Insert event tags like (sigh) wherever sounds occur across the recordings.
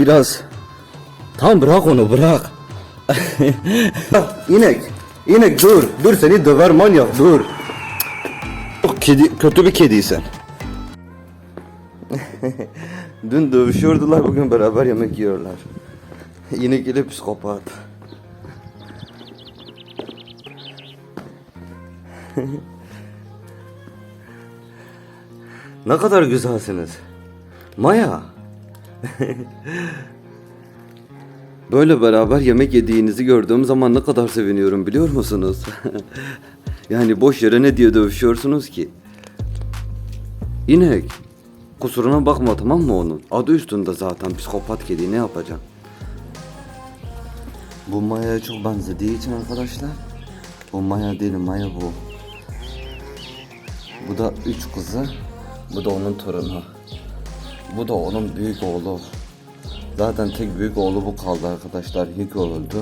Biraz. Tamam bırak onu bırak. inek. İnek dur. Dur seni döver manyak dur. O kedi kötü bir kediysen. (laughs) Dün dövüşüyordular bugün beraber yemek yiyorlar. İnek ile psikopat. (laughs) ne kadar güzelsiniz. Maya. (laughs) Böyle beraber yemek yediğinizi gördüğüm zaman ne kadar seviniyorum biliyor musunuz? (laughs) yani boş yere ne diye dövüşüyorsunuz ki? İnek. Kusuruna bakma tamam mı onun? Adı üstünde zaten psikopat kedi ne yapacağım? Bu Maya'ya çok benzediği için arkadaşlar. Bu Maya değil Maya bu. Bu da üç kızı. Bu da onun torunu. Bu da onun büyük oğlu. Zaten tek büyük oğlu bu kaldı arkadaşlar. Hugo öldü.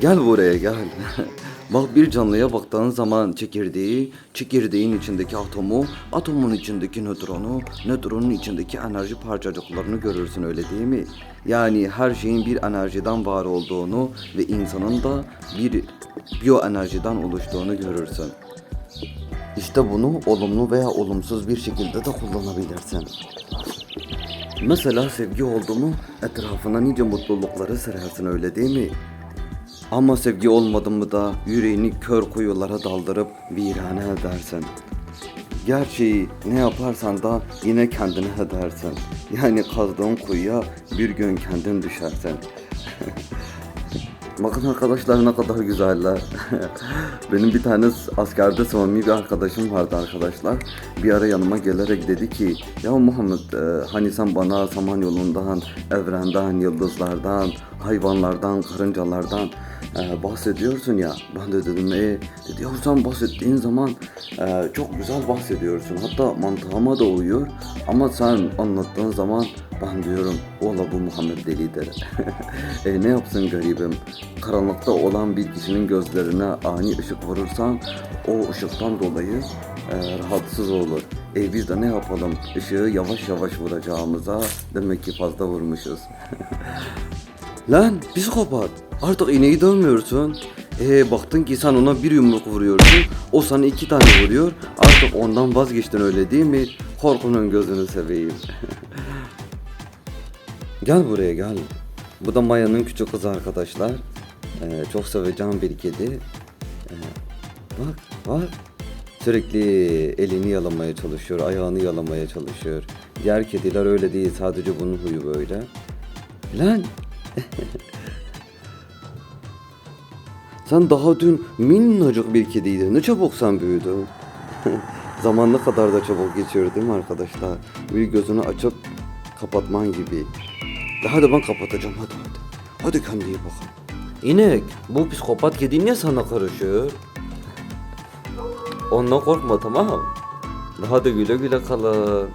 Gel buraya gel. (laughs) Bak bir canlıya baktığın zaman çekirdeği, çekirdeğin içindeki atomu, atomun içindeki nötronu, nötronun içindeki enerji parçacıklarını görürsün öyle değil mi? Yani her şeyin bir enerjiden var olduğunu ve insanın da bir biyoenerjiden oluştuğunu görürsün. İşte bunu olumlu veya olumsuz bir şekilde de kullanabilirsin. Mesela sevgi oldu mu etrafına nice mutlulukları serersin öyle değil mi? Ama sevgi olmadı mı da yüreğini kör kuyulara daldırıp virane edersin. Gerçeği ne yaparsan da yine kendine edersin. Yani kazdığın kuyuya bir gün kendin düşersin. (laughs) Bakın arkadaşlar ne kadar güzeller. (laughs) Benim bir tane askerde samimi bir arkadaşım vardı arkadaşlar. Bir ara yanıma gelerek dedi ki ya Muhammed e, hani sen bana samanyolundan, evrenden, yıldızlardan, hayvanlardan, karıncalardan e, bahsediyorsun ya. Ben de dedim e dedi ya sen bahsettiğin zaman e, çok güzel bahsediyorsun. Hatta mantığıma da uyuyor. Ama sen anlattığın zaman ben diyorum ola bu Muhammed delidir. (laughs) e ne yapsın garibim? Karanlıkta olan bir kişinin gözlerine ani ışık vurursan o ışıktan dolayı e, rahatsız olur. E biz de ne yapalım? Işığı yavaş yavaş vuracağımıza demek ki fazla vurmuşuz. (laughs) Lan psikopat artık ineği dövmüyorsun. Ee, baktın ki sen ona bir yumruk vuruyorsun. O sana iki tane vuruyor. Artık ondan vazgeçtin öyle değil mi? Korkunun gözünü seveyim. (laughs) gel buraya gel. Bu da Maya'nın küçük kızı arkadaşlar. Ee, çok seveceğim bir kedi. Ee, bak bak. Sürekli elini yalamaya çalışıyor, ayağını yalamaya çalışıyor. Diğer kediler öyle değil, sadece bunun huyu böyle. Lan Sen daha dün minnacık bir kediydin. Ne çabuk sen büyüdün. (laughs) Zaman ne kadar da çabuk geçiyor değil mi arkadaşlar? Bir gözünü açıp kapatman gibi. Hadi ben kapatacağım hadi hadi. Hadi kendine iyi bak. İnek bu psikopat kedi niye sana karışıyor? Ondan korkma tamam. Hadi güle güle kalın.